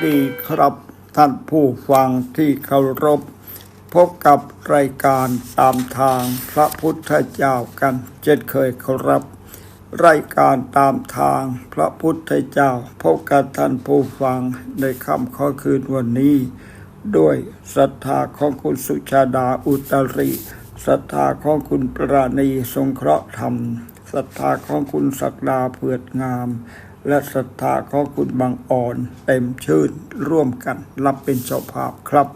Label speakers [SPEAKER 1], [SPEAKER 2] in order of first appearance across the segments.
[SPEAKER 1] วัสดีครับท่านผู้ฟังที่เคารพ พบกับรายการตามทางพระพุทธเจ้ากันเช่นเคยครับ รายการตามทางพระพุทธเจ้า พบกับท่านผู้ฟังในค่ำข้อคืนวันนี้ ด้วยศรัทธาของคุณสุชาดาอุตริศรัทธาของคุณปราณีทรงเคราะห์ธรรมศรัทธาของคุณศักดาเผือดงาม และศรัทธาของคุณบางอ่อนเต็มชื่นร่วมกันรับเป็นเจ้าภาพครับ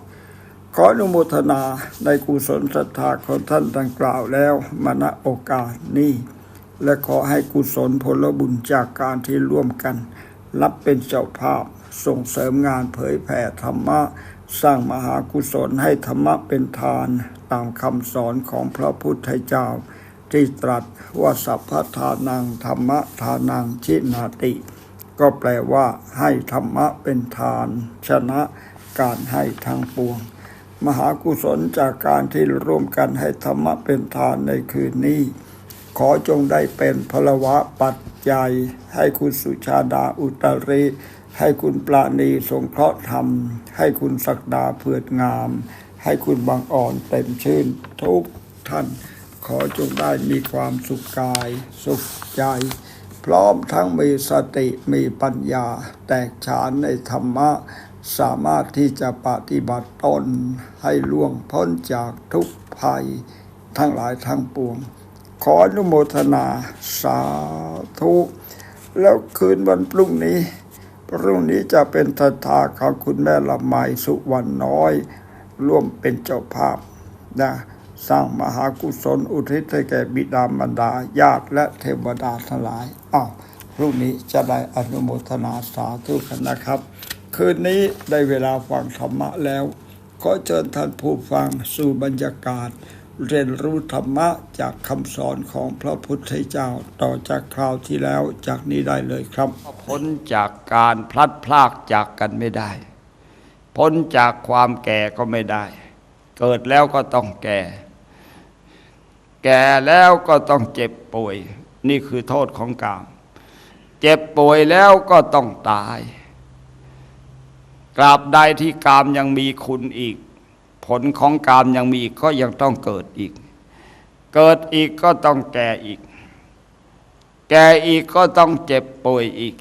[SPEAKER 1] ขออนุโมทนาในกุศลศรัทธาของท่านดังกล่าวแล้วมาณโอกาสนี้ และขอให้กุศลผลบุญจากการที่ร่วมกัน รับเป็นเจ้าภาพส่งเสริมงานเผยแผ่ธรรมะ สร้างมหากุศลให้ธรรมะเป็นทาน ตามคำสอนของพระพุทธเจ้า ที่ตรัสว่าสัพพทานังธรรมะทานังชินาติ ก็แปลว่าให้ธรรมะเป็นทาน ชนะการให้ทางปวง มหากุศลจากการที่ร่วมกันให้ธรรมะเป็นทานในคืนนี้ ขอจงได้เป็นพลวะปัจจัย ให้คุณสุชาดาอุตริให้คุณปราณีสงเคราะห์ธรรม ให้คุณศักดาเผือดงาม ให้คุณบางอ่อนเต็มชื่นทุกท่าน ขอจงได้มีความสุขกาย สุขใจ พร้อมทั้งมีสติมีปัญญา แตกฉานในธรรมะ สามารถที่จะปฏิบัติตนให้ล่วงพ้นจากทุกภัย ทั้งหลายทั้งปวง ขออนุโมทนาสาธุแล้วคืนวันพรุ่งนี้ พรุ่งนี้จะเป็นทถาของคุณแม่ละไมสุวรรณน้อย ร่วมเป็นเจ้าภาพนะ สร้างมหากุศลอุทิศให้แก่บิดามารดาญาติและเทวดาทั้งหลายอ้าวพรุ่งนี้จะได้อนุโมทนาสาธุกันนะครับ คืนนี้ได้เวลาฟังธรรมะแล้ว ขอเชิญท่านผู้ฟังสู่บรรยากาศ เรียนรู้ธรรมะจากคำสอนของพระพุทธเจ้าต่อจากคราวที่แล้วจากนี้ได้เลยครับ
[SPEAKER 2] พ้นจากการพลัดพรากจากกันไม่ได้ พ้นจากความแก่ก็ไม่ได้ เกิดแล้วก็ต้องแก่ แก่แล้วก็ต้องเจ็บป่วย นี่คือโทษของกาม เจ็บป่วยแล้วก็ต้องตายกราบใดที่กามยังมีคุณอีก ผลของกามยังมีก็ยังต้องเกิดอีก เกิดอีกก็ต้องแก่อีก แก่อีกก็ต้องเจ็บป่วยอีก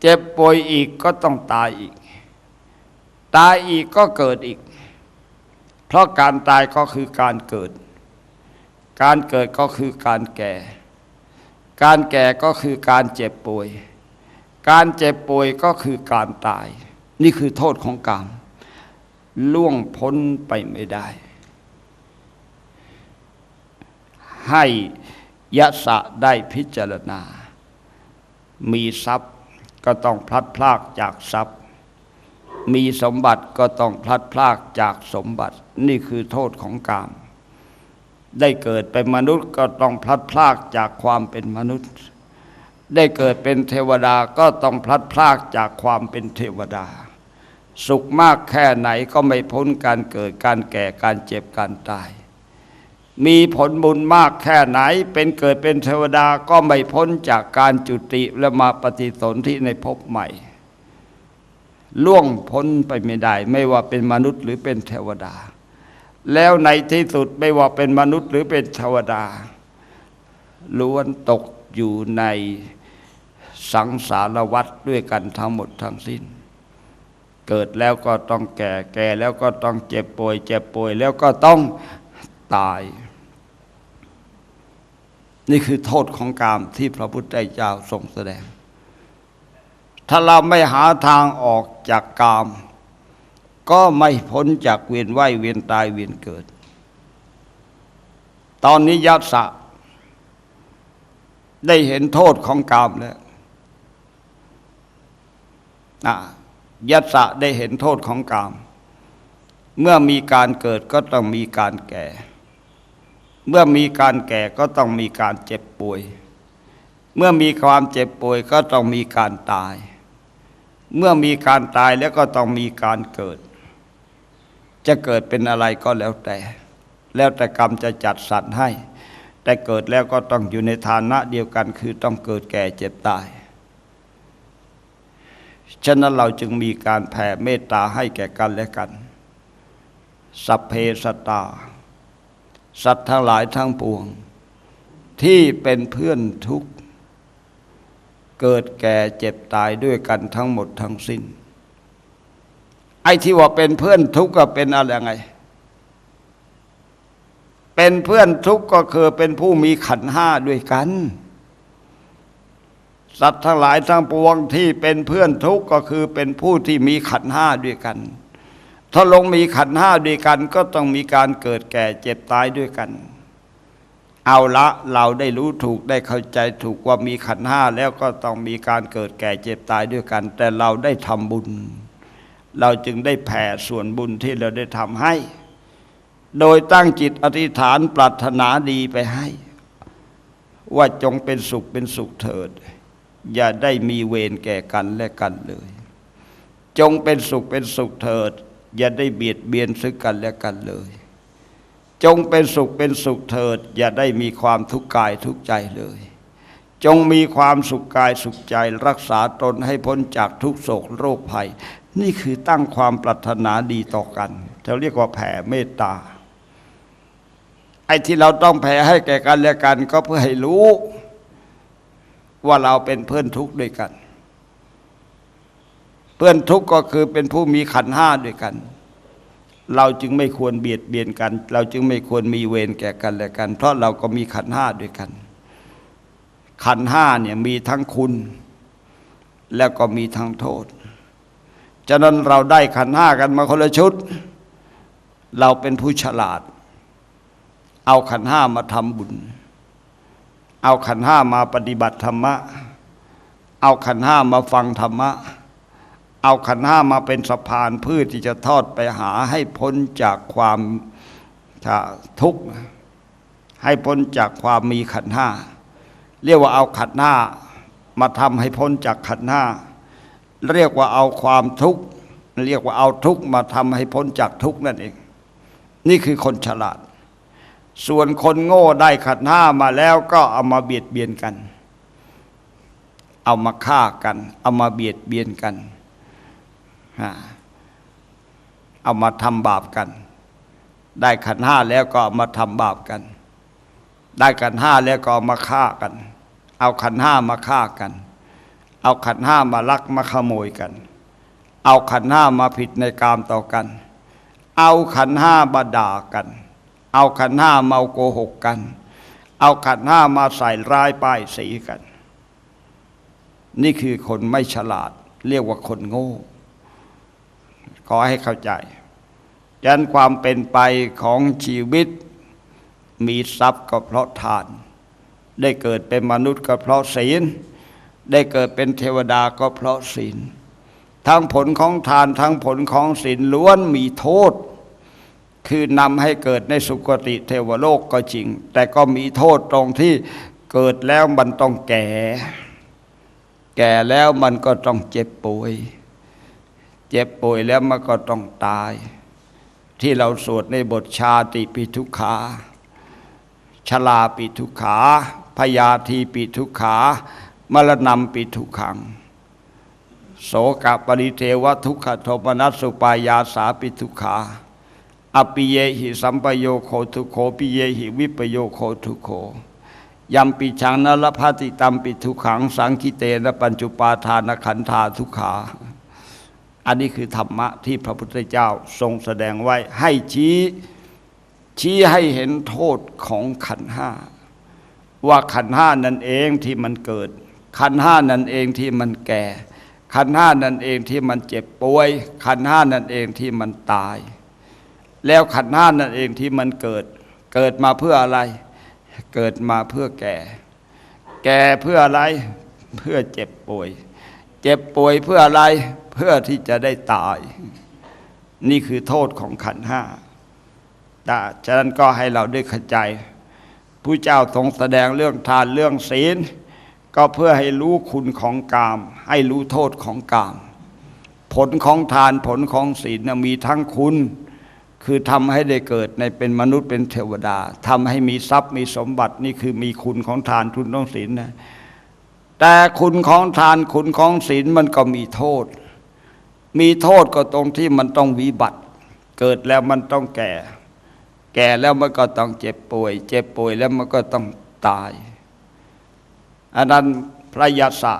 [SPEAKER 2] เจ็บป่วยอีกก็ต้องตายอีก ตายอีกก็เกิดอีก เพราะการตายก็คือการเกิด การเกิดก็คือการแก่ การแก่ก็คือการเจ็บป่วย การเจ็บป่วยก็คือการตาย นี่คือโทษของกรรมล่วงพ้นไปไม่ได้ ให้ยะสะได้พิจารณา มีทรัพย์ก็ต้องพลัดพรากจากทรัพย์ มีสมบัติก็ต้องพลัดพรากจากสมบัติ นี่คือโทษของกาม ได้เกิดเป็นมนุษย์ก็ต้องพลัดพรากจากความเป็นมนุษย์ ได้เกิดเป็นเทวดาก็ต้องพลัดพรากจากความเป็นเทวดา สุขมากแค่ไหนก็ไม่พ้นการเกิดการแก่การเจ็บการตาย มีผลบุญมากแค่ไหนเป็นเกิดเป็นเทวดาก็ไม่พ้นจากการจุติและมาปฏิสนธิในภพใหม่ ล่วงพ้นไปไม่ได้ ไม่ว่าเป็นมนุษย์หรือเป็นเทวดา แล้วในที่สุดไม่ว่าเป็นมนุษย์หรือเป็นเทวดา ล้วนตกอยู่ในสังสารวัฏด้วยกันทั้งหมดทั้งสิ้น เกิดแล้วก็ต้องแก่ แก่แล้วก็ต้องเจ็บป่วย เจ็บป่วยแล้วก็ต้องตาย นี่คือโทษของกามที่พระพุทธเจ้าทรงแสดง ถ้าเราไม่หาทางออกจากกาม ก็ไม่พ้นจากเวียนว่ายเวียนตายเวียนเกิด ตอนนี้ยัตสะได้เห็นโทษของกามแล้วอะยัตสะได้เห็นโทษของกาม เมื่อมีการเกิดก็ต้องมีการแก่ เมื่อมีการแก่ก็ต้องมีการเจ็บป่วย เมื่อมีความเจ็บป่วยก็ต้องมีการตาย เมื่อมีการตายแล้วก็ต้องมีการเกิด จะเกิดเป็นอะไรก็แล้วแต่ แล้วแต่กรรมจะจัดสรรให้ แต่เกิดแล้วก็ต้องอยู่ในฐานะเดียวกัน คือต้องเกิดแก่เจ็บตาย ฉะนั้นเราจึงมีการแผ่เมตตาให้แก่กันและกัน สัพเพสตา สัตว์ทั้งหลายทั้งปวง ที่เป็นเพื่อนทุกข์ เกิดแก่เจ็บตายด้วยกันทั้งหมดทั้งสิ้น อ้ที่ว่าเป็นเพื่อนทุกข์ก็เป็นอะไรไง เป็นเพื่อนทุกข์ก็คือเป็นผู้มีขันห้าด้วยกัน สัตว์ทั้งหลายทั้งปวงที่เป็นเพื่อนทุกข์ก็คือเป็นผู้ที่มีขันห้าด้วยกัน ถ้าลงมีขันห้าด้วยกัน ก็ต้องมีการเกิดแก่เจ็บตายด้วยกัน เอาละเราได้รู้ถูกได้เข้าใจถูกว่ามีขันห้าแล้วก็ต้องมีการเกิดแก่เจ็บตายด้วยกัน แต่เราได้ทำบุญ เราจึงได้แผ่ส่วนบุญที่เราได้ทำให้ โดยตั้งจิตอธิษฐานปรารถนาดีไปให้ ว่าจงเป็นสุขเป็นสุขเถิด อย่าได้มีเวรแก่กันและกันเลย จงเป็นสุขเป็นสุขเถิด อย่าได้เบียดเบียนซึ่งกันและกันเลย จงเป็นสุขเป็นสุขเถิด อย่าได้มีความทุกข์กายทุกใจเลยจงมีความสุขกายสุขใจรักษาตนให้พ้นจากทุกโศกโรคภัย นี่คือตั้งความปรารถนาดีต่อกันเขาเรียกว่าแผ่เมตตา ไอ้ที่เราต้องแผ่ให้แก่กันและกัน ก็เพื่อให้รู้ ว่าเราเป็นเพื่อนทุกข์ด้วยกัน เพื่อนทุกข์ก็คือเป็นผู้มีขันธ์ห้าด้วยกัน เราจึงไม่ควรเบียดเบียนกัน เราจึงไม่ควรมีเวรแก่กันและกัน เพราะเราก็มีขันธ์ห้าด้วยกัน ขันธ์ห้าเนี่ยมีทั้งคุณ แล้วก็มีทั้งโทษ ฉะนั้นเราได้ขันห้ากันมาคนละชุด เราเป็นผู้ฉลาด เอาขันห้ามาทำบุญ เอาขันห้ามาปฏิบัติธรรมะ เอาขันห้ามาฟังธรรมะ เอาขันห้ามาเป็นสะพานพื่อที่จะทอดไปหาให้พ้นจากความทุกข์ ให้พ้นจากความมีขันห้า เรียกว่าเอาขันห้ามาทำให้พ้นจากขันห้า เรียกว่าเอาความทุกข์เรียกว่าเอาทุกข์มาทำให้พ้นจากทุกข์นั่นเอง นี่คือคนฉลาด ส่วนคนโง่ได้ขันธ์ห้ามาแล้วก็เอามาเบียดเบียนกัน เอามาฆ่ากัน เอามาเบียดเบียนกัน เอามาทำบาปกัน ได้ขันห้าแล้วก็มาทำบาปกัน ได้ขันห้าแล้วก็มาฆ่ากัน เอาขันห้ามาฆ่ากัน เอาขันห้ามาลักมาขโมยกัน เอาขันห้ามาผิดในกามต่อกัน เอาขันห้ามาด่ากัน เอาขันห้ามาโกหกกัน เอาขันห้ามาใส่ร้ายป้ายสีกัน นี่คือคนไม่ฉลาด เรียกว่าคนโง่ ขอให้เข้าใจยันความเป็นไปของชีวิต มีทรัพย์ก็เพราะทาน ได้เกิดเป็นมนุษย์ก็เพราะศีล ได้เกิดเป็นเทวดาก็เพราะศีล ทั้งผลของทานทั้งผลของศีลล้วนมีโทษ คือนำให้เกิดในสุคติเทวโลกก็จริง แต่ก็มีโทษตรงที่เกิดแล้วมันต้องแก่ แก่แล้วมันก็ต้องเจ็บป่วย เจ็บป่วยแล้วมันก็ต้องตาย ที่เราสวดในบทชาติปิทุขาชลาปิทุขาพยาธีปิทุขา มรณะปิทุขัง โสกปริเทวทุกขโทมนัสสุปายาสาปิทุขาอปิเยหิสัมปโยโคทุโคปิเยหิวิปโยโคทุโคยัมปิชังนรพาติตัมปิทุขัง สังคิเตนะปัญจุปาทานขันธาทุขา อันนี้คือธรรมะที่พระพุทธเจ้าทรงแสดงไว้ให้ชี้ชี้ให้เห็นโทษของขันห้า ว่าขันห้านั่นเองที่มันเกิด ขันห้านั่นเองที่มันแก่ ขันห้านั่นเองที่มันเจ็บป่วย ขันห้านั่นเองที่มันตาย แล้วขันห้านั่นเองที่มันเกิด เกิดมาเพื่ออะไร เกิดมาเพื่อแก่ แก่เพื่ออะไร เพื่อเจ็บป่วย เจ็บป่วยเพื่ออะไร เพื่อที่จะได้ตาย นี่คือโทษของขันห้าแต่ฉะนั้นก็ให้เราได้เข้าใจผู้เจ้าทรงแสดงเรื่องทานเรื่องศีล ก็เพื่อให้รู้คุณของกาม ให้รู้โทษของกาม ผลของทานผลของศีลมีทั้งคุณ คือทำให้ได้เกิดในเป็นมนุษย์เป็นเทวดาทำให้มีทรัพย์มีสมบัตินี่คือมีคุณของทานทุนของศีลนะแต่คุณของทานคุณของศีลมันก็มีโทษ มีโทษก็ตรงที่มันต้องวิบัติ เกิดแล้วมันต้องแก่ แก่แล้วมันก็ต้องเจ็บป่วย เจ็บป่วยแล้วมันก็ต้องตาย อันนั้นพระยาศะ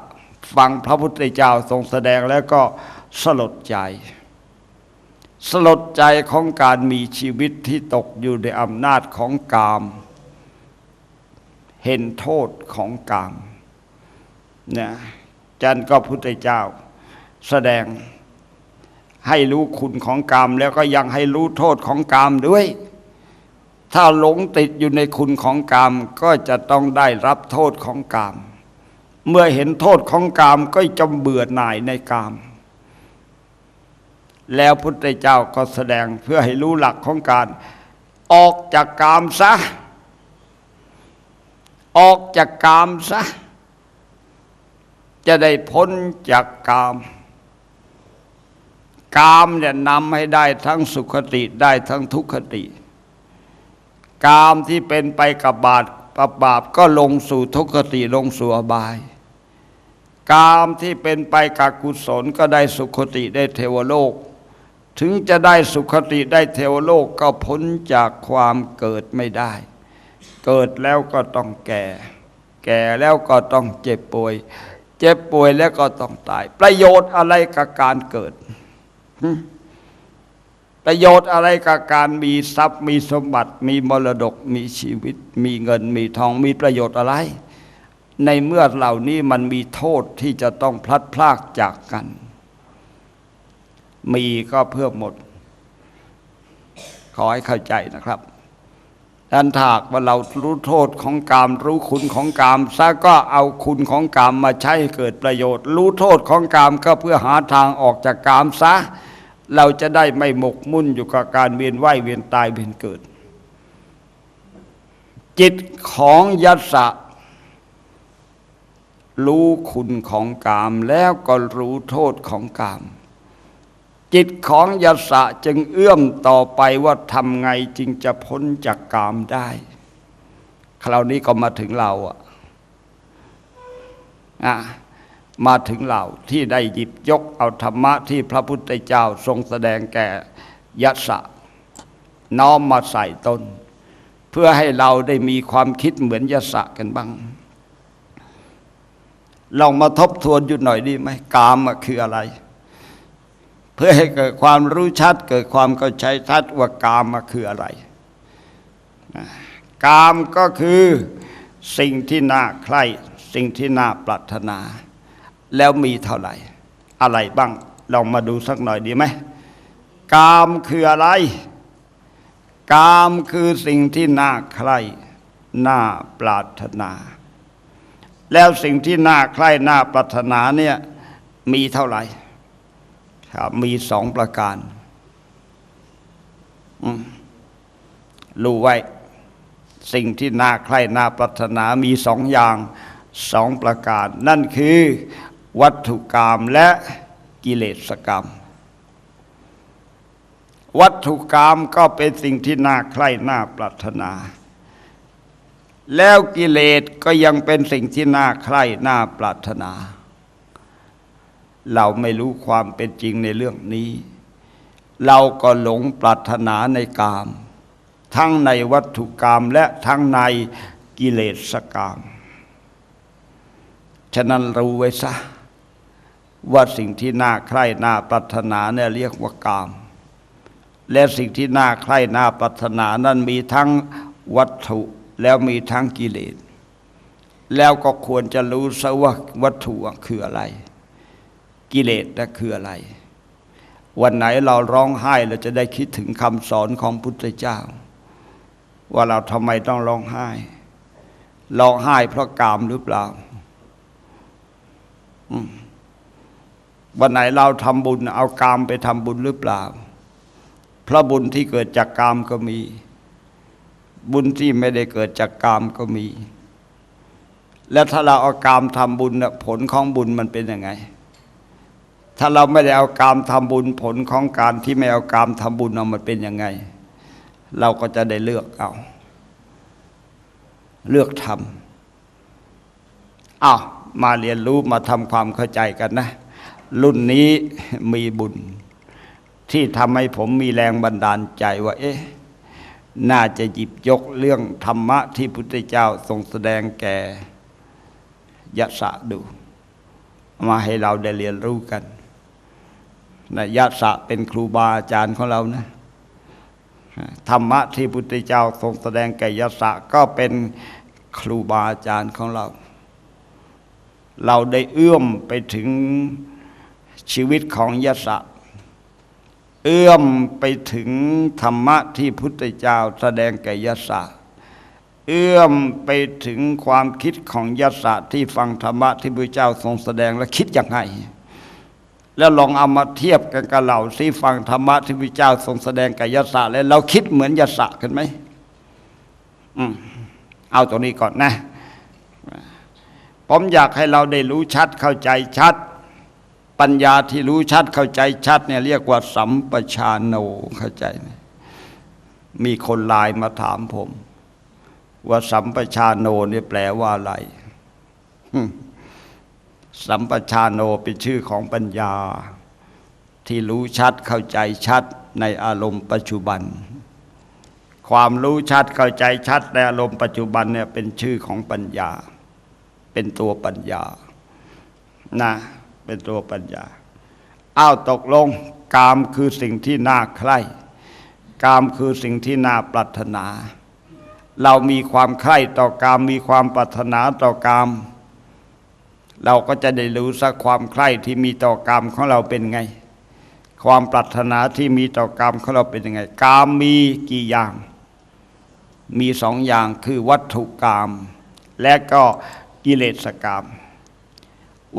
[SPEAKER 2] ฟังพระพุทธเจ้าทรงแสดงแล้วก็สลดใจ สลดใจของการมีชีวิตที่ตกอยู่ในอำนาจของกาม เห็นโทษของกามนะจันก็พุทธเจ้า แสดงให้รู้คุณของกามแล้วก็ยังให้รู้โทษของกามด้วย ถ้าหลงติดอยู่ในคุณของกามก็จะต้องได้รับโทษของกาม เมื่อเห็นโทษของกามก็จะเบื่อหน่ายในกาม แล้วพุทธเจ้าก็แสดงเพื่อให้รู้หลักของการ ออกจากกามซะ ออกจากกามซะ จะได้พ้นจากกามกามเนี่ยนำให้ได้ทั้งสุขติได้ทั้งทุกขติ กามที่เป็นไปกับบาปกับบาปก็ลงสู่ทุกขติลงสู่อบาย กามที่เป็นไปกับกุศลก็ได้สุขติได้เทวโลก ถึงจะได้สุขติได้เทวโลกก็พ้นจากความเกิดไม่ได้ เกิดแล้วก็ต้องแก่ แก่แล้วก็ต้องเจ็บป่วย เจ็บป่วยแล้วก็ต้องตาย ประโยชน์อะไรกับการเกิด ประโยชน์อะไรกับการมีทรัพย์มีสมบัติ มีมรดกมีชีวิต มีเงินมีทองมีประโยชน์อะไร ในเมื่อเหล่านี้มันมีโทษที่จะต้องพลัดพรากจากกัน มีก็เพื่อหมด ขอให้เข้าใจนะครับดันถากว่าเรารู้โทษของกาม รู้คุณของกามซะก็เอาคุณของกามมาใช้ให้เกิดประโยชน์ รู้โทษของกามก็เพื่อหาทางออกจากกามซะ เราจะได้ไม่หมกมุ่นอยู่กับการเวียนว่ายเวียนตายเวียนเกิด จิตของยัสสะรู้คุณของกามแล้วก็รู้โทษของกาม จิตของยัสสะจึงเอื้อมต่อไปว่าทำไงจึงจะพ้นจากกามได้ คราวนี้ก็มาถึงเราอะอะ มาถึงเราที่ได้หยิบยกเอาธรรมะที่พระพุทธเจ้าทรงแสดงแก่ยัสะน้อมมาใส่ตน เพื่อให้เราได้มีความคิดเหมือนยัสะกันบ้างลองมาทบทวนอยู่หน่อยดีไหมกามคืออะไร เพื่อให้เกิดความรู้ชัด เกิดความเข้าใจชัดว่ากามคืออะไร กามก็คือสิ่งที่น่าใคร่สิ่งที่น่าปรารถนา แล้วมีเท่าไหร่ อะไรบ้างลองมาดูสักหน่อยดีไหมกามคืออะไร กามคือสิ่งที่น่าใคร่น่าปรารถนา แล้วสิ่งที่น่าใคร่น่าปรารถนาเนี่ยมีเท่าไหร่ครับมีสองประการรู้ไว้ สิ่งที่น่าใคร่น่าปรารถนามีสองอย่างสองประการ นั่นคือ วัตถุกรรมและกิเลสกรรม วัตถุกรรมก็เป็นสิ่งที่น่าใคร่น่าปรารถนา แล้วกิเลสก็ยังเป็นสิ่งที่น่าใคร่น่าปรารถนา เราไม่รู้ความเป็นจริงในเรื่องนี้ เราก็หลงปรารถนาในกาม ทั้งในวัตถุกรรมและทั้งในกิเลสกรรมฉะนั้นรู้ไว้ซะ ว่าสิ่งที่น่าใคร่น่าปรารถนาเนี่ยเรียกว่ากาม และสิ่งที่น่าใคร่น่าปรารถนานั้นมีทั้งวัตถุแล้วมีทั้งกิเลส แล้วก็ควรจะรู้ซะว่าวัตถุคืออะไร กิเลสนั่นคืออะไร วันไหนเราร้องไห้เราจะได้คิดถึงคำสอนของพุทธเจ้า ว่าเราทำไมต้องร้องไห้ร้องไห้เพราะกามหรือเปล่า อืม วันไหนเราทำบุญเอากามไปทำบุญหรือเปล่า พระบุญที่เกิดจากกามก็มี บุญที่ไม่ได้เกิดจากกามก็มี และถ้าเราเอากามทำบุญผลของบุญมันเป็นยังไง ถ้าเราไม่ได้เอากามทำบุญผลของการที่ไม่เอากามทำบุญเอามันเป็นยังไง เราก็จะได้เลือกเอา เลือกทำอ้าวมาเรียนรู้มาทำความเข้าใจกันนะ รุ่นนี้มีบุญ ที่ทำให้ผมมีแรงบันดาลใจว่า เอ๊ะ น่าจะหยิบยกเรื่องธรรมะที่พุทธเจ้าทรงแสดงแก่ยะสะดู มาให้เราได้เรียนรู้กันนะยะสะเป็นครูบาอาจารย์ของเรานะธรรมะที่พุทธเจ้าทรงแสดงแก่ยะสะก็เป็นครูบาอาจารย์ของเรา เราได้เอื้อมไปถึง ชีวิตของยะสะเอื้อมไปถึงธรรมะที่พุทธเจ้าแสดงแก่ยะสะเอื้อมไปถึงความคิดของยะสะที่ฟังธรรมะที่พระเจ้าทรงแสดงและคิดอย่างไงแล้วลองเอามาเทียบกันกับเราสิฟังธรรมะที่พระเจ้าทรงแสดงกับยศะแล้วเราคิดเหมือนยศะกันไหมอืมเอาตรงนี้ก่อนนะ ผมอยากให้เราได้รู้ชัดเข้าใจชัด ปัญญาที่รู้ชัดเข้าใจชัดเนี่ยเรียกว่าสัมปชานโนเข้าใจไหมมีคนไลน์มาถามผม ว่าสัมปชานโนเนี่ยแปลว่าอะไร สัมปชานโนเป็นชื่อของปัญญา ที่รู้ชัดเข้าใจชัดในอารมณ์ปัจจุบัน ความรู้ชัดเข้าใจชัดในอารมณ์ปัจจุบันเนี่ยเป็นชื่อของปัญญา เป็นตัวปัญญานะ เป็นตัวปัญญา อ้าวตกลง กามคือสิ่งที่น่าใคร่กามคือสิ่งที่น่าปรารถนา เรามีความใคร่ต่อกามมีความปรารถนาต่อกาม เราก็จะได้รู้สักความใคร่ที่มีต่อกรรมของเราเป็นไง ความปรารถนาที่มีต่อกรรมของเราเป็นยังไง กามมีกี่อย่าง มีสองอย่างคือวัตถุกรรมและก็กิเลสกรรม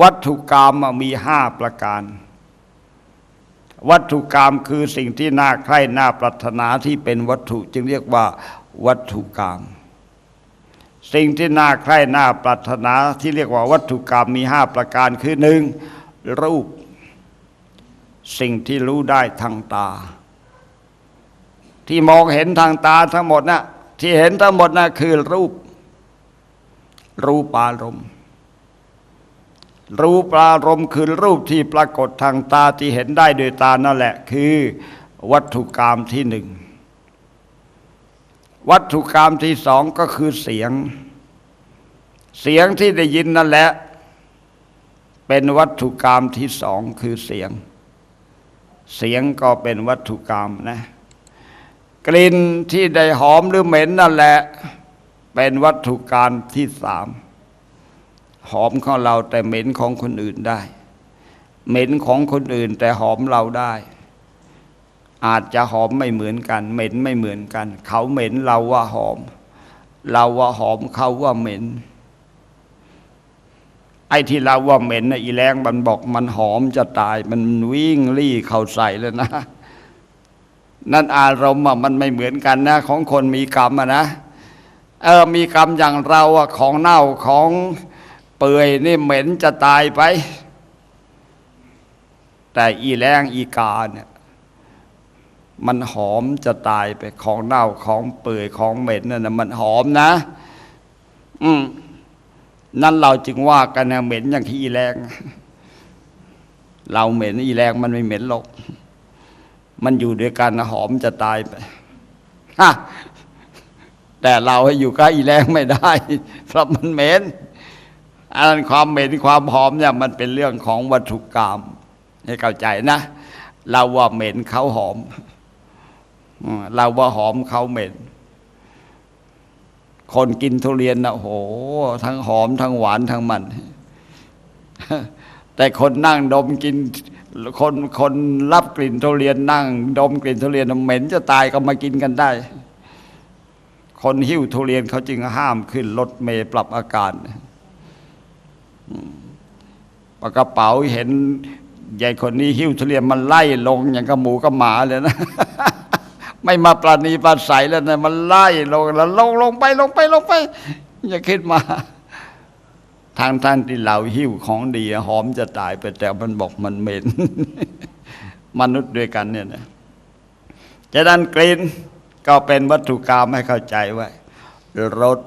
[SPEAKER 2] วัตถุกรรมมีห้าประการ วัตถุกรรมคือสิ่งที่น่าใคร่น่าปรารถนาที่เป็นวัตถุจึงเรียกว่า วัตถุกรรมสิ่งที่น่าใคร่น่าปรารถนาที่เรียกว่าวัตถุกรรมมีห้าประการคือหนึ่งรูป สิ่งที่รู้ได้ทางตา ที่มองเห็นทางตาทั้งหมดนะที่เห็นทั้งหมดนะคือรูป รูปารมณ์ รูปารมณ์คือรูปที่ปรากฏทางตาที่เห็นได้โดยตานั่นแหละ คือวัตถุกรรมที่หนึ่งวัตถุกรรมที่สองก็คือเสียง เสียงที่ได้ยินนั่นแหละ เป็นวัตถุกรรมที่สองคือเสียง เสียงก็เป็นวัตถุกรรมนะ กลิ่นที่ได้หอมหรือเหม็นนั่นแหละ เป็นวัตถุกรรมที่สาม หอมของเราแต่เหม็นของคนอื่นได้ เหม็นของคนอื่นแต่หอมเราได้ อาจจะหอมไม่เหมือนกัน เหม็นไม่เหมือนกัน เขาเหม็นเราว่าหอม เราว่าหอมเขาว่าเหม็น ไอ้ที่เราว่าเหม็นนะอีแรงมันบอกมันหอมจะตาย มันวิ่งรี่เข้าใส่เลยนะ นั่นอารมณ์มันไม่เหมือนกันนะ ของคนมีกรรมอะนะเออมีกรรมอย่างเราอะของเน่าของ เปื่อยนี่เหม็นจะตายไป แต่อีแรงอีกาเนี่ยมันหอมจะตายไปของเน่าของเปื่อยของเหม็นนั่นนะมันหอมนะ อืมนั่นเราจึงว่ากันนะเหม็นอย่างที่อีแรง เราเหม็นอีแรงมันไม่เหม็นหรอก มันอยู่ด้วยกันนะหอมจะตายไปฮะแต่เราให้อยู่ใกล้อีแรงไม่ได้ เพราะมันเหม็น อันนั้นความเหม็นความหอมเนี่ยมันเป็นเรื่องของวัตถุกรรมให้เข้าใจนะ เราว่าเหม็นเขาหอม เราว่าหอมเขาเหม็น คนกินทุเรียนนะโห ทั้งหอมทั้งหวานทั้งมัน แต่คนนั่งดมกินคนคนรับกลิ่นทุเรียนนั่ง ดมกลิ่นทุเรียนเหม็นจะตายก็มากินกันได้ คนหิ้วทุเรียนเขาจึงห้ามขึ้นรถเมย์ปรับอาการ ปากระเป๋าเห็นยายคนนี้หิ้วทุเรียนมันไล่ลงอย่างกับหมูกับหมาเลยนะ ไม่มาปราณีปราศัยแล้วนะมันไล่ลงแล้วลงลงไปลงไปลงไป อย่าคิดมา ทางท่านที่เราหิ้วของดีหอมจะตายไปแต่มันบอกมันเหม็น มนุษย์ด้วยกันเนี่ยนะจะนั้นกลิ่นก็เป็นวัตถุกรรมให้เข้าใจไว้รส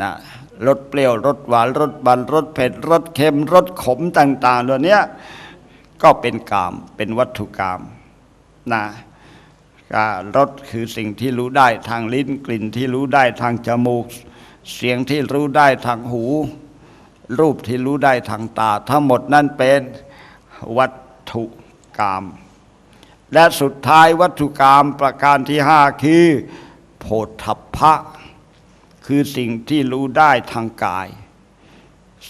[SPEAKER 2] นะรสเปรี้ยวรสหวานรสบันรสเผ็ดรสเค็มรสขมต่างๆตัวเนี้ยก็เป็นกามเป็นวัตถุกรรมนะรสคือสิ่งที่รู้ได้ทางลิ้นกลิ่นที่รู้ได้ทางจมูก เสียงที่รู้ได้ทางหู รูปที่รู้ได้ทางตา ทั้งหมดนั้นเป็นวัตถุกรรมและสุดท้ายวัตถุกรรมประการที่ห้าคือโพธพะ คือสิ่งที่รู้ได้ทางกาย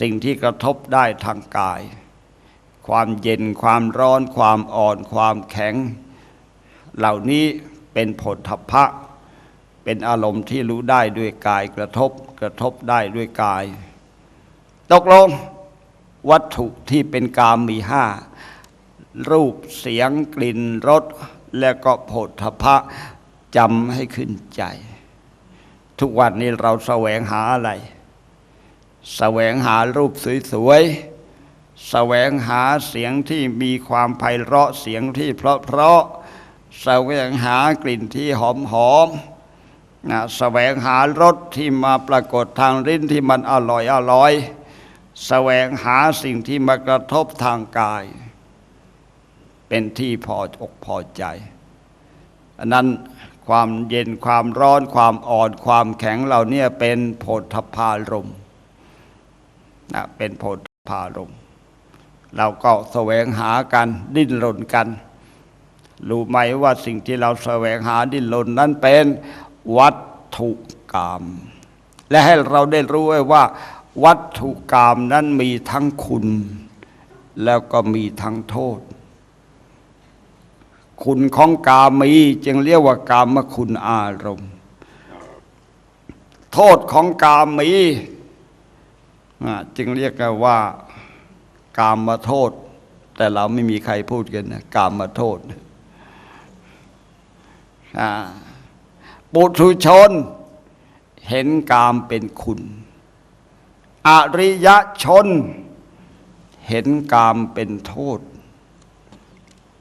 [SPEAKER 2] สิ่งที่กระทบได้ทางกาย ความเย็นความร้อน ความอ่อน ความแข็ง เหล่านี้เป็นผลทพะ เป็นอารมณ์ที่รู้ได้ด้วยกายกระทบกระทบได้ด้วยกาย ตกลงวัตถุที่เป็นกามมีห้ารูปเสียงกลิ่นรสและก็โผฏฐพะจำให้ขึ้นใจ ทุกวันนี้เราแสวงหาอะไร แสวงหารูปสวยๆ แสวงหาเสียงที่มีความไพเราะเสียงที่เพราะๆ แสวงหากลิ่นที่หอมๆนะแสวงหารสที่มาปรากฏทางลิ้นที่มันอร่อยอร่อย แสวงหาสิ่งที่มากระทบทางกาย เป็นที่พออกพอใจอันนั้น ความเย็นความร้อนความอ่อนความแข็งเหล่านี้เป็นโพธพารมนะเป็นโพธพารมเราก็แสวงหากันดิ้นรนกัน รู้ไหมว่าสิ่งที่เราแสวงหาดิ้นรนนั้นเป็นวัตถุกรรมและให้เราได้รู้ไว้ว่า วัตถุกรรมนั้นมีทั้งคุณ แล้วก็มีทั้งโทษ คุณของกามีจึงเรียกว่ากามคุณอารมณ์ โทษของกามีจึงเรียกกันว่ากามมาโทษ แต่เราไม่มีใครพูดกันนะกามมาโทษปุถุชน เห็นกามเป็นคุณ อริยชน เห็นกามเป็นโทษ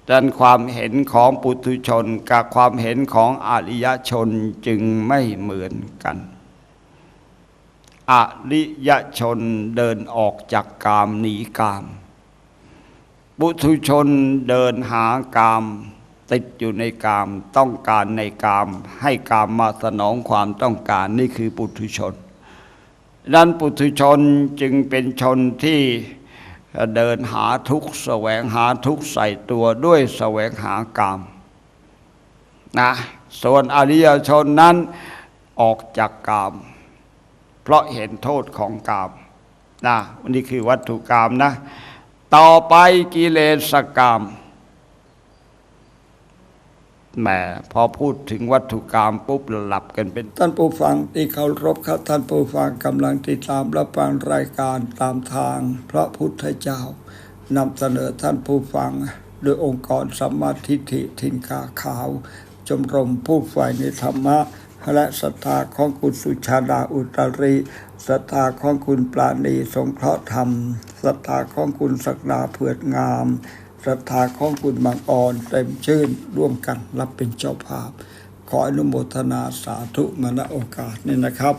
[SPEAKER 2] ดังความเห็นของปุถุชนกับความเห็นของอริยชนจึงไม่เหมือนกันอริยชนเดินออกจากกามหนีกาม ปุถุชนเดินหากาม ติดอยู่ในกามต้องการในกาม ให้กามมาสนองความต้องการนี่คือปุถุชนดังนั้นปุถุชนจึงเป็นชนที่ เดินหาทุกสแสวงหาทุกใส่ตัวด้วยแสวงหากามนะส่วนอริยชนนั้นออกจากกามเพราะเห็นโทษของกามนะนี่คือวัตถุกรรมนะ ต่อไปกิเลสกรรม แหมพอพูดถึงวัตถุกรรมปุ๊บหลับกันเป็น
[SPEAKER 1] ท่านผู้ฟังที่เคารพครับท่านผู้ฟังกำลังติดตามรับฟังรายการตามทาง พระพุทธเจ้านำเสนอท่านผู้ฟัง โดยองค์กรสัมมาทิฏฐิทินกาขาวชมรมผู้ฝ่ายในธรรมะและศรัทธาของคุณสุชาดาอุตริศรัทธาของคุณปราณีสงเคราะห์ธรรมศรัทธาของคุณศักดาเผือดงาม ศรัทธาของคุณบางอ่อนเต็มชื่นร่วมกันรับเป็นเจ้าภาพ ขออนุโมทนาสาธุมณโอกาสนี้นะครับ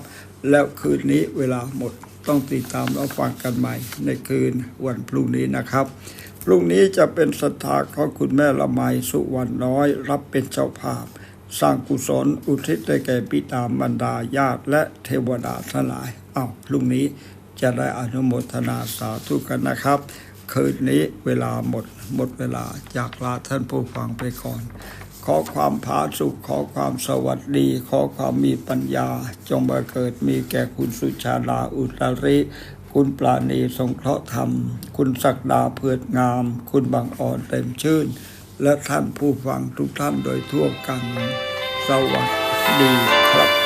[SPEAKER 1] แล้วคืนนี้เวลาหมดต้องติดตามรับฟังกันใหม่ ในคืนวันพรุ่งนี้นะครับพรุ่งนี้จะเป็นศรัทธาของคุณแม่ละไมสุวรรณน้อย รับเป็นเจ้าภาพ สร้างกุศลอุทิศได้แก่ปิตามบรรดาญาติและเทวดาทั้งหลายอ้าวพรุ่งนี้จะได้อนุโมทนาสาธุกันนะครับ คืนนี้เวลาหมดหมดเวลาจากลาท่านผู้ฟังไปก่อน ขอความผาสุขขอความสวัสดี ขอความมีปัญญา จงบังเกิดมีแก่คุณสุชาดาอุตริคุณปราณีสงเคราะห์ธรรม คุณศักดาเพืองาม คุณบางอ่อนเต็มชื่น และท่านผู้ฟังทุกท่านโดยทั่วกัน สวัสดีครับ